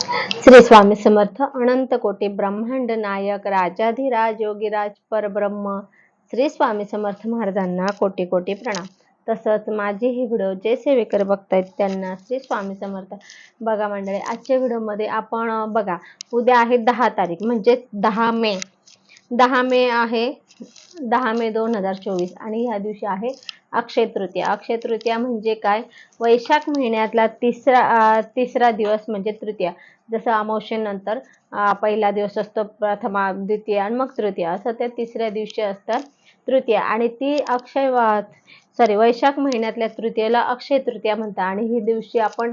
श्री स्वामी समर्थ अनंत कोटी ब्रह्मांड नायक राजाधिराज योगीराज परब्रह्म श्री स्वामी समर्थ महाराजांना कोटी कोटी प्रणाम. तसंच माझे हे व्हिडिओ जे सेवेकर बघतायत त्यांना श्री स्वामी समर्थ. बघा मंडळी आजच्या व्हिडिओमध्ये आपण बघा उद्या आहे दहा तारीख म्हणजे दहा मे. दहा मे आहे दहा मे दोन हजार चोवीस. आणि ह्या दिवशी आहे अक्षय तृतीया. अक्षय तृतीया म्हणजे काय? वैशाख महिन्यातला तिसरा तिसरा दिवस म्हणजे तृतीया. जसं अमावशेनंतर पहिला दिवस असतो प्रथमा द्वितीय आणि मग तृतीय. असं त्या तिसऱ्या दिवशी असतात तृतीया. आणि ती अक्षय सॉरी वैशाख महिन्यातल्या तृतीयेला अक्षय तृतीया म्हणतात. आणि ही दिवशी आपण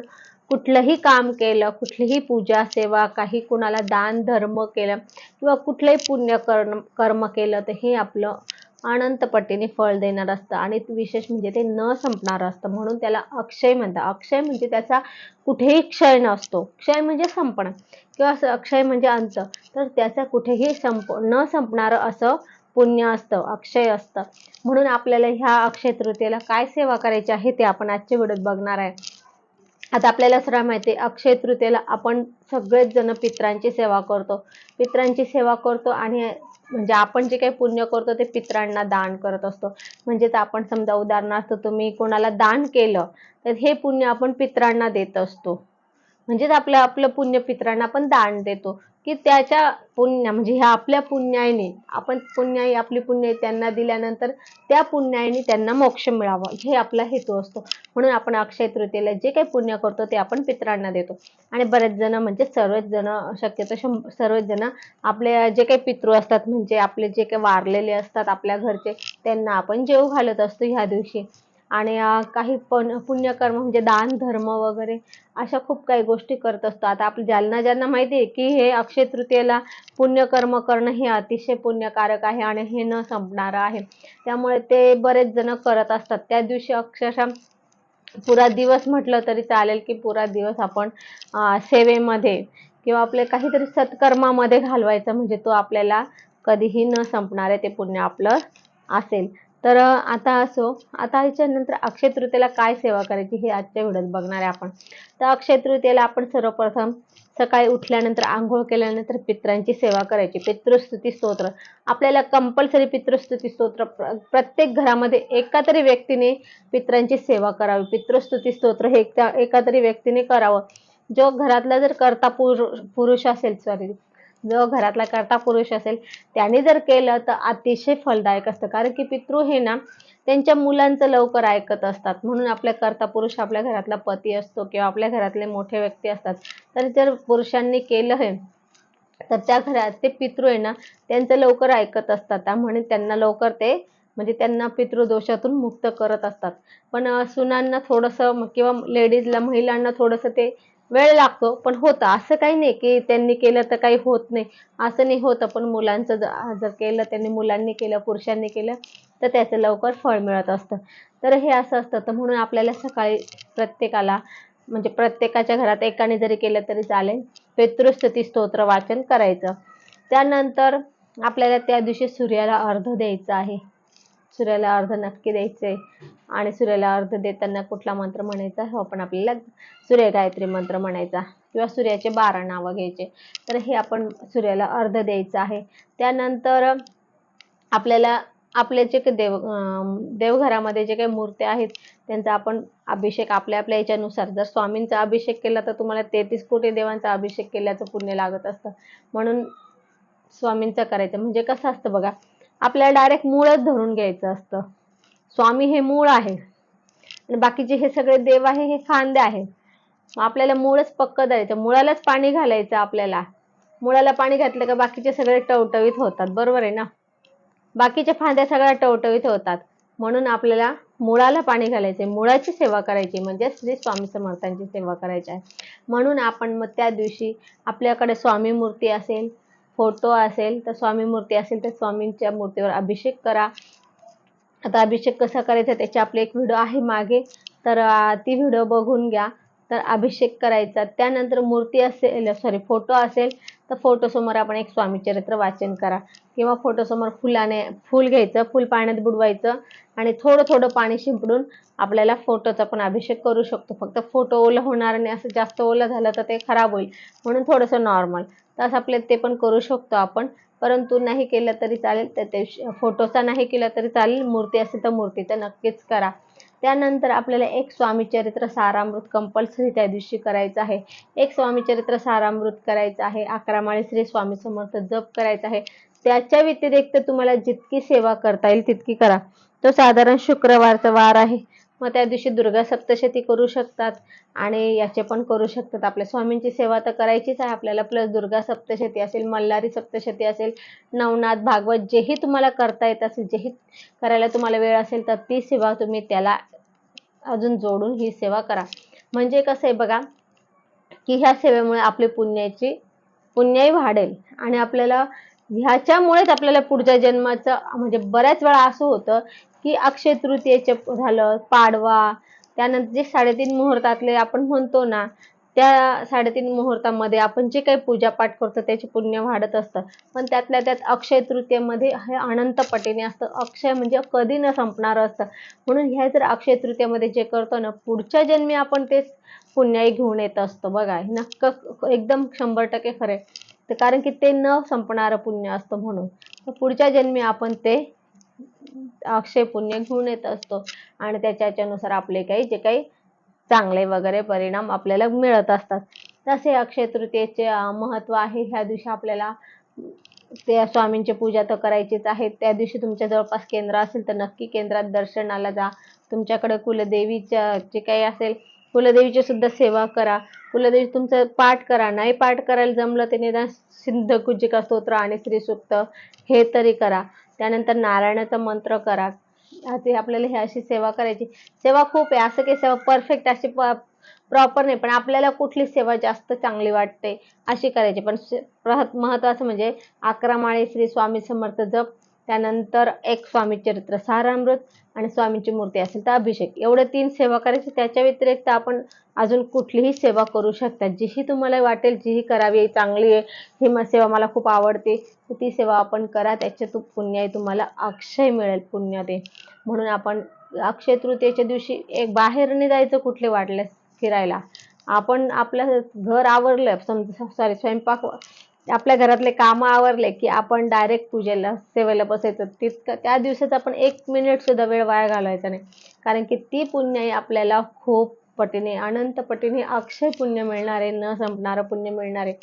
कुठलंही काम केलं कुठलीही पूजा सेवा काही कुणाला दान धर्म केलं किंवा कुठलंही पुण्य कर्म कर्म केलं तर हे आपलं अनंत पट्टीने फळ देणार असतं आणि विशेष म्हणजे ते न संपणार असतं. म्हणून त्याला अक्षय म्हणतात. अक्षय म्हणजे त्याचा कुठेही क्षय नसतो. क्षय म्हणजे संपणं किंवा असं अक्षय म्हणजे अंत. तर त्याचा कुठेही संप न संपणारं असं पुण्य असतं अक्षय असतं. म्हणून आपल्याला ह्या अक्षय तृतीयेला काय सेवा करायची आहे ते आपण आजच्या व्हिडिओत बघणार आहे. आता आपल्याला सर्व माहिती आहे अक्षय तृतीयेला आपण सगळेच जण पित्रांची सेवा करतो. पित्रांची सेवा करतो आणि म्हणजे आपण जे काही पुण्य करतो ते पित्रांना दान करत असतो. म्हणजेच आपण समजा उदाहरणार्थ तुम्ही कोणाला दान केलं तर हे पुण्य आपण पित्रांना देत असतो. म्हणजेच आपलं आपलं पुण्यपित्रांना आपण दान देतो. की त्याच्या पुण्य म्हणजे ह्या आपल्या पुण्याईने आपण पुण्याई आपली पुण्य त्यांना दिल्यानंतर त्या पुण्याईने त्यांना मोक्ष मिळावा. हे आपला हेतू असतो. म्हणून आपण अक्षय तृतीयेला जे काही पुण्य करतो ते आपण पित्रांना देतो. आणि बरेच जण म्हणजे सर्वच जण शक्यतो सर्वच जण आपले जे काही पितृ असतात म्हणजे आपले जे काही वारलेले असतात आपल्या घरचे त्यांना आपण जेव घालत असतो ह्या दिवशी. आणि काही पण पुण्यकर्म म्हणजे दान धर्म वगैरे अशा खूप काही गोष्टी करत असतो आता आपलं ज्यांना ज्यांना माहिती आहे की हे अक्षय तृतीयेला पुण्यकर्म करणं हे अतिशय पुण्यकारक आहे आणि हे न संपणारं आहे. त्यामुळे ते बरेच जण करत असतात. त्या दिवशी अक्षरशः पुरा दिवस म्हटलं तरी चालेल की पुरा दिवस आपण सेवेमध्ये किंवा आपले काहीतरी सत्कर्मामध्ये घालवायचं म्हणजे तो आपल्याला कधीही न संपणारे ते पुण्य आपलं असेल. तर आता असो आता याच्यानंतर अक्षय तृतीयेला काय सेवा करायची हे आजच्या व्हिडिओत बघणार आहे आपण. तर अक्षय तृतीयेला आपण सर्वप्रथम सकाळी उठल्यानंतर आंघोळ केल्यानंतर पित्रांची सेवा करायची. पितृस्तुती स्तोत्र. आपल्याला कंपल्सरी पितृस्तुती स्तोत्र प्र- प्रत्येक घरामध्ये एका तरी व्यक्तीने पित्रांची सेवा करावी. पितृस्तुती स्तोत्र हे त्या एका तरी व्यक्तीने करावं. जो घरातला जर करता पुरु- पुरुष असेल सॉरी जो घरातला कर्ता पुरुष असेल त्याने जर केलं तर अतिशय फलदायक असतं. कारण की पितृ हे ना त्यांच्या मुलांचं लवकर ऐकत असतात. म्हणून आपल्या कर्ता पुरुष आपल्या घरातला पती असतो किंवा आपल्या घरातले मोठे व्यक्ती असतात. तर जर पुरुषांनी केलं हे तर त्या घरात ते पितृ आहे ना त्यांचं लवकर ऐकत असतात. त्यामुळे त्यांना लवकर ते म्हणजे त्यांना पितृदोषातून मुक्त करत असतात. पण सुनांना थोडंसं किंवा लेडीजला महिलांना थोडंसं ते वेळ लागतो पण होतं. असं काही नाही की त्यांनी केलं तर काही होत नाही. असं नाही होतं पण मुलांचं जर केलं त्यांनी मुलांनी केलं पुरुषांनी केलं तर त्याचं लवकर फळ मिळत असतं. तर हे असं असतं. तर म्हणून आपल्याला सकाळी प्रत्येकाला म्हणजे प्रत्येकाच्या घरात एकाने जरी केलं तरी चालेल. पितृस्तुती स्तोत्र वाचन करायचं. त्यानंतर आपल्याला त्या दिवशी सूर्याला अर्ध द्यायचं आहे. सूर्याला अर्ध नक्की द्यायचे आणि सूर्याला अर्ध देताना कुठला मंत्र म्हणायचा? हो पण आपल्याला सूर्य गायत्री मंत्र म्हणायचा. किंवा सूर्याचे बारा नावं घ्यायचे. तर हे आपण सूर्याला अर्ध द्यायचं आहे. त्यानंतर आपल्याला आपले जे काही देव देवघरामध्ये जे काही मूर्त्या आहेत त्यांचा आपण अभिषेक आपल्या आपल्या याच्यानुसार. जर स्वामींचा अभिषेक केला तर तुम्हाला तेहतीस कोटी देवांचा अभिषेक केल्याचं पुण्य लागत असतं. म्हणून स्वामींचा करायचं. म्हणजे कसं असतं बघा आपल्याला डायरेक्ट मूळच धरून घ्यायचं असतं. स्वामी हे मूळ आहे. आणि बाकीचे हे सगळे देव आहे हे फांदे आहेत आपल्याला मूळच पक्क द्यायचं मुळालाच पाणी घालायचं आपल्याला. मुळाला पाणी घातलं का बाकीचे सगळे टवटवीत होतात. बरोबर आहे ना? बाकीच्या फांद्या सगळ्या टवटवीत होतात. म्हणून आपल्याला मुळाला पाणी घालायचे मुळाची सेवा करायची. म्हणजे श्री स्वामी समर्थांची सेवा करायची आहे. म्हणून आपण मग त्या दिवशी आपल्याकडे स्वामी मूर्ती असेल फोटो असेल तर स्वामी मूर्ती असेल तर स्वामींच्या मूर्तीवर अभिषेक करा. आता अभिषेक कसा करायचा त्याची आपली एक व्हिडिओ आहे मागे. तर ती व्हिडिओ बघून घ्या. तर अभिषेक करायचा. त्यानंतर मूर्ती असेल सॉरी फोटो असेल तर फोटो समोर आपण एक स्वामी चरित्र वाचन करा. किंवा फोटोसमोर फुलाने फुल घ्यायचं फुल पाण्यात बुडवायचं आणि थोडं थोडं पाणी शिंपडून आपल्याला फोटोचा पण अभिषेक करू शकतो. फक्त फोटो ओलं होणार नाही असं जास्त ओलं झालं तर ते खराब होईल. म्हणून थोडंसं नॉर्मल तसं आपले ते पण करू शकतो आपण. परंतु नाही केलं तरी चालेल तर ते फोटोचा नाही केला तरी चालेल. मूर्ती असेल तर मूर्तीचं नक्कीच करा. त्यानंतर आपल्याला एक स्वामीचरित्र सारामृत कंपल्सरी त्या दिवशी करायचं आहे. एक स्वामीचरित्र सारामृत करायचं आहे. अकरा माळे श्री स्वामी समर्थ जप करायचा आहे. त्याच्या व्यतिरिक्त तुम्हाला जितकी सेवा करता येईल तितकी करा. तो साधारण शुक्रवारचा वार आहे. मग त्या दिवशी दुर्गा सप्तशती करू शकतात आणि याचे पण करू शकतात. आपल्या स्वामींची सेवा तर करायचीच आहे आपल्याला. प्लस दुर्गा सप्तशती असेल मल्हारी सप्तशती असेल नवनाथ भागवत जेही तुम्हाला करता येत असेल जेही करायला तुम्हाला वेळ असेल तर ती सेवा तुम्ही त्याला अजून जोडून ही सेवा करा. म्हणजे कसं आहे बघा की ह्या सेवेमुळे आपली पुण्याची पुण्याही वाढेल आणि आपल्याला ह्याच्यामुळेच आपल्याला पुढच्या जन्माचं म्हणजे बऱ्याच वेळा असं होतं की अक्षय तृतीयेचे झालं पाडवा. त्यानंतर जे साडेतीन मुहूर्तातले आपण म्हणतो ना त्या साडेतीन मुहूर्तामध्ये आपण जे काही पूजापाठ करतो त्याचे पुण्य वाढत असतं. पण त्यातल्या त्यात अक्षय तृतीयेमध्ये हे अनंत पटीने असतं. अक्षय म्हणजे कधी न संपणारं असतं. म्हणून ह्या जर अक्षय तृतीयेमध्ये जे करतो ना पुढच्या जन्मी आपण तेच पुण्याही घेऊन येत असतो. बघा नक्क एकदम शंभर टक्के खरे तर कारण की ते न संपणारं पुण्य असतं म्हणून. तर पुढच्या जन्मी आपण ते अक्षय पुण्य घेऊन येत असतो. आणि त्याच्यानुसार आपले काही जे काही चांगले वगैरे परिणाम आपल्याला मिळत असतात. तसे अक्षय तृतीयेचे महत्त्व आहे. ह्या दिवशी आपल्याला त्या स्वामींची पूजा तर करायचीच आहे. त्या दिवशी तुमच्या जवळपास केंद्र असेल तर नक्की केंद्रात दर्शनाला जा. तुमच्याकडे कुलदेवीच्या जे काही असेल कुलदेवीची सुद्धा सेवा करा. कुलदेवी तुमचं पाठ करा. नाही पाठ करायला जमलं ते निदान सिद्ध कुजिका स्तोत्र आणि श्रीसूक्त हे तरी करा. त्यानंतर नारायणाचा मंत्र करा. ते आपल्याला ही अशी सेवा करायची. सेवा खूप आहे. असं काही सेवा परफेक्ट अशी प्रॉपर नाही. पण आपल्याला कुठली सेवा जास्त चांगली वाटते अशी करायची. पण महत्वाचं म्हणजे अकरा माळे श्री स्वामी समर्थ जप त्यानंतर एक स्वामी चरित्र सारामृत आणि स्वामींची मूर्ती असेल तर अभिषेक. एवढे तीन सेवा करायची त्याच्या व्यतिरिक्त आपण अजून कुठलीही सेवा करू शकता. जीही तुम्हाला वाटेल जीही करावी चांगली आहे. ही सेवा मला खूप आवडते. तर ती सेवा आपण करा त्याच्यातून पुण्य तुम्हाला अक्षय मिळेल पुण्य ते म्हणून आपण अक्षय तृतीयेच्या दिवशी एक बाहेर नाही जायचं कुठले वाटल्यास फिरायला. आपण आपलं घर आवरलं समजा सॉरी स्वयंपाक आपल्या घरातले कामं आवरले की आपण डायरेक्ट पूजेला सेवेला बसायचं. तितकं त्या दिवसाचा आपण एक मिनिट सुद्धा वेळ वाया घालवायचा नाही. कारण की ती पुण्याई आपल्याला खूप पटीने अनंत पटीने अक्षय पुण्य मिळणार आहे न संपणारं पुण्य मिळणार. आहे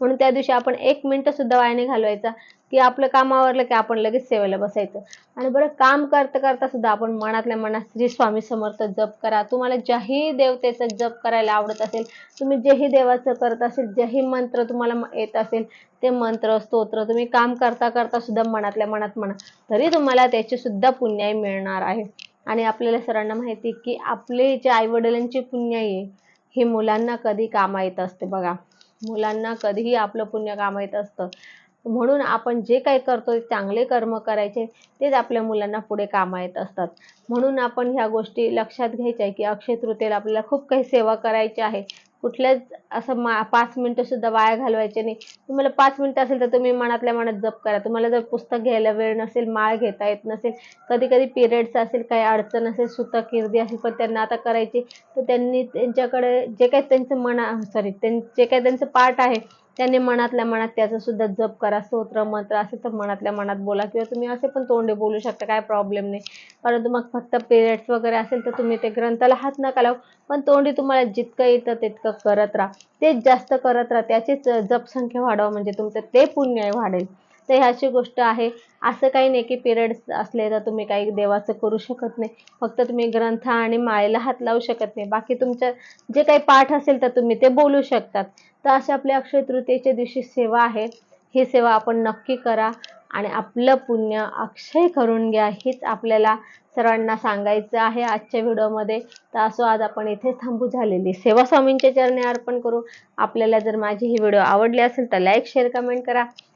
म्हणून त्या दिवशी आपण एक मिनिट सुद्धा वाया नाही घालवायचा. की आपलं काम आवरलं की आपण लगेच सेवेला बसायचं. आणि बरं काम करता करता सुद्धा आपण मनातल्या मनात श्री स्वामी समर्थ जप करा. तुम्हाला ज्याही देवतेचा जप करायला आवडत असेल तुम्ही जेही देवाचं करत असेल जेही मंत्र तुम्हाला येत असेल ते मंत्र स्तोत्र तुम्ही काम करता करता सुद्धा मनातल्या मनात म्हणा तरी तुम्हाला त्याची सुद्धा पुण्याई मिळणार आहे. आणि आपल्याला सरांना माहिती की आपले जे आई वडिलांची पुण्याई आहे हे मुलांना कधी कामा येत असते बघा. मुलांना कधीही आपलं पुण्य कामा येत असतं. म्हणून आपण जे काही करतो चांगले कर्म करायचे तेच आपल्या मुलांना पुढे कामा येत असतात. म्हणून आपण ह्या गोष्टी लक्षात घ्यायच्या आहे की अक्षय तृतीयेला आपल्याला खूप काही सेवा करायची आहे. कुठल्याच असं मा पाच मिनटं सुद्धा वाया घालवायचे नाही. तुम्हाला पाच मिनटं असेल तर तुम्ही मनातल्या मनात जप करा. तुम्हाला जर पुस्तक घ्यायला वेळ नसेल माळ घेता येत नसेल कधी कधी पिरियड्स असेल काही अडचण असेल सुतक किर्दी असेल पण त्यांना आता करायची. तर त्यांनी त्यांच्याकडे जे काही त्यांचं मना सॉरी जे काही त्यांचं पाठ आहे त्याने मनातल्या मनात त्याचा सुद्धा जप करा स्तोत्र मंत्र असेल तर मनातल्या मनात बोला किंवा तुम्ही असे पण तोंडे बोलू शकता काय प्रॉब्लेम नाही. परंतु मग फक्त पिरियड्स वगैरे असेल तर तुम्ही ते ग्रंथाला हात नका लावू. पण तोंडी तुम्हाला जितकं येतं तितकं करत राहा. तेच जास्त करत राहा त्याचीच जपसंख्या वाढवा म्हणजे तुमचं ते पुण्य वाढेल. तर ह्याची गोष्ट आहे. असं काही नाही की पिरियड्स असले तर तुम्ही काही देवाचं करू शकत नाही. फक्त तुम्ही ग्रंथ आणि माळेला हात लावू शकत नाही. बाकी तुमच्या जे काही पाठ असेल तर तुम्ही ते बोलू शकतात. तर अशा आपल्या अक्षय तृतीयेच्या दिवशी सेवा आहे. ही सेवा आपण नक्की करा आणि आपलं पुण्य अक्षय करून घ्या. हीच आपल्याला सर्वांना सांगायचं आहे आजच्या व्हिडिओमध्ये. तर असो आज आपण इथे थांबू झालेली. सेवा स्वामींच्या चरणी अर्पण करू. आपल्याला जर माझी ही व्हिडिओ आवडली असेल तर लाईक शेअर कमेंट करा.